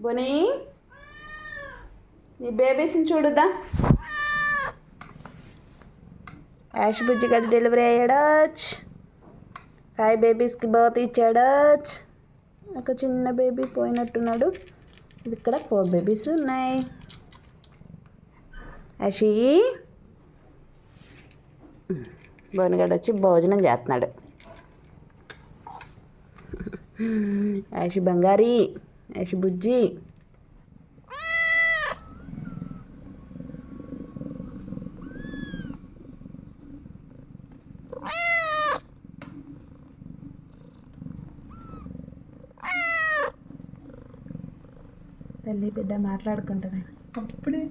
బుని నీ బేబీస్ని చూడుదా యాష్ బుజ్జి గడి డెలివరీ అయ్యాడచ్. ఫైవ్ బేబీస్కి బర్త్ ఇచ్చాడచ్. ఒక చిన్న బేబీ పోయినట్టున్నాడు. ఇక్కడ ఫోర్ బేబీస్ ఉన్నాయి. యాషి. బోనగాడు వచ్చి భోజనం చేస్తున్నాడు. యాషి బంగారీ. యాషి బుజ్జి తల్లి బిడ్డ మాట్లాడుకుంటుంది. అప్పుడే